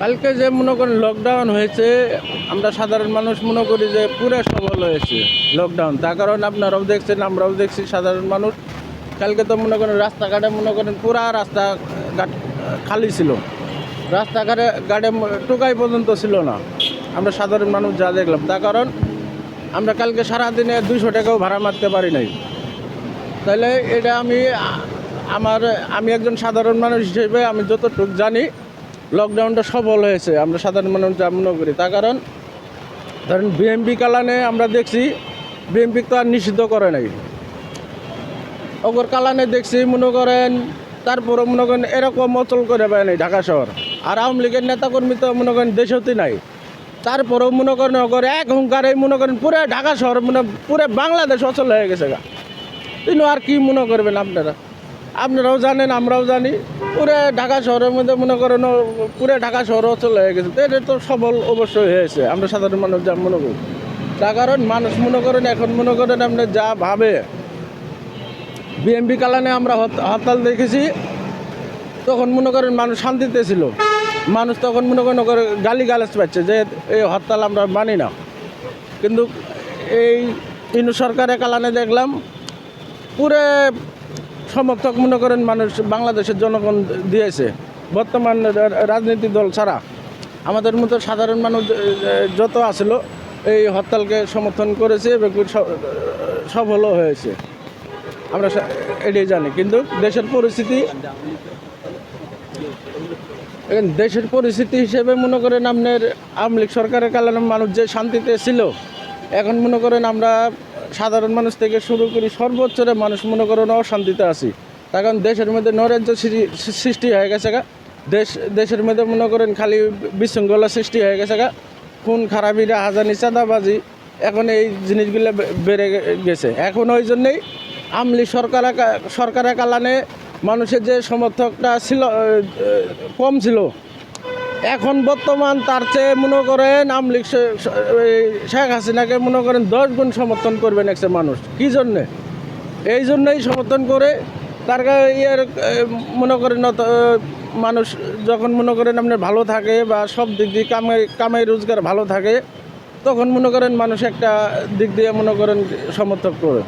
কালকে যে মনে করেন লকডাউন হয়েছে, আমরা সাধারণ মানুষ মনে করি যে পুরো সফল হয়েছে লকডাউন তার কারণ আপনারাও দেখছেন, আমরাও দেখছি সাধারণ মানুষ। কালকে তো মনে করেন রাস্তাঘাটে মনে করেন পুরা রাস্তা ঘাট খালি ছিল। রাস্তাঘাটে, ঘাটে টোকাই পর্যন্ত ছিল না। আমরা সাধারণ মানুষ যা দেখলাম। তার কারণ আমরা কালকে সারাদিনে দুইশো টাকাও ভাড়া মারতে পারি নাই। তাহলে এটা আমি, আমার, আমি একজন সাধারণ মানুষ হিসেবে আমি যতটুক জানি লকডাউনটা সফল হয়েছে, আমরা সাধারণ মানুষ যা মনে করি। তার কারণ, ধরেন বিএমপি কালানে আমরা দেখছি বিএমপি তো আর নিষিদ্ধ করে নাই। অগর কালানে দেখছি, মনে করেন তারপরে মনে করেন এরকম অচল করে পায় নাই ঢাকা শহর। আর আওয়ামী লীগের নেতাকর্মী তো মনে করেন দেশতে নাই। তারপরেও মনে করেন অগর এক হুঙ্কারে মনে করেন পুরো ঢাকা শহর মনে পুরো বাংলাদেশ অচল হয়ে গেছে গা। কিন্তু আর কি মনে করবেন আপনারা? আপনারাও জানেন, আমরাও জানি। পুরো ঢাকা শহরের মধ্যে মনে করেন, পুরো ঢাকা শহর অচল হয়ে গেছে। এটা তো সবল অবশ্যই হয়েছে। আমরা সাধারণ মানুষ যা মনে করি। তার কারণ মানুষ মনে করেন, এখন মনে করেন আপনি যা ভাবে। বিএমপি কালানে আমরা হরতাল দেখেছি। তখন মনে করেন মানুষ শান্তিতে ছিল। মানুষ তখন মনে করেন গালি গালাজ পাচ্ছে যে এই হরতাল আমরা মানি না। কিন্তু এই ইনু সরকারের কালানে দেখলাম, পুরো সমর্থক মনে করেন মানুষ বাংলাদেশের জনগণ দিয়েছে। বর্তমান রা- রাজনীতি দল ছাড়া। আমাদের মতো সাধারণ মানুষ যত আসলো, এই হরতালকে সমর্থন করেছে এবং সফলও হয়েছে। আমরা এটাই জানি। কিন্তু দেশের পরিস্থিতি দেশের পরিস্থিতি হিসেবে মনে করেন আপনার আওয়ামী লীগ সরকারের কারণে মানুষ যে শান্তিতে ছিল, এখন মনে করেন আমরা সাধারণ মানুষ থেকে শুরু করি সর্বোচ্চরে মানুষ মনে করেন অশান্তিতে আছি। তার কারণ দেশের মধ্যে নৈরাজ্য সৃষ্টি হয়ে গেছে গা। দেশ, দেশের মধ্যে মনে করেন খালি বিশৃঙ্খলা সৃষ্টি হয়ে গেছে গা। খুন খারাপিরা হাজানি চাঁদাবাজি, এখন এই জিনিসগুলো বেড়ে গেছে। এখন ওই জন্যেই আমলি সরকার সরকারের কালানে মানুষের যে সমর্থকটা ছিল কম ছিল এখন বর্তমান তার চেয়ে মনে করেন এই শেখ হাসিনাকে মনে করেন দশ গুণ সমর্থন করবেন একটা মানুষ। কি জন্যে? এই জন্যই সমর্থন করে তার ইয়ের মনে করেন মানুষ যখন মনে করেন আপনার ভালো থাকে বা সব দিক দিয়ে কামাই কামাই রোজগার ভালো থাকে, তখন মনে করেন মানুষ একটা দিক দিয়ে মনে করেন সমর্থক করে।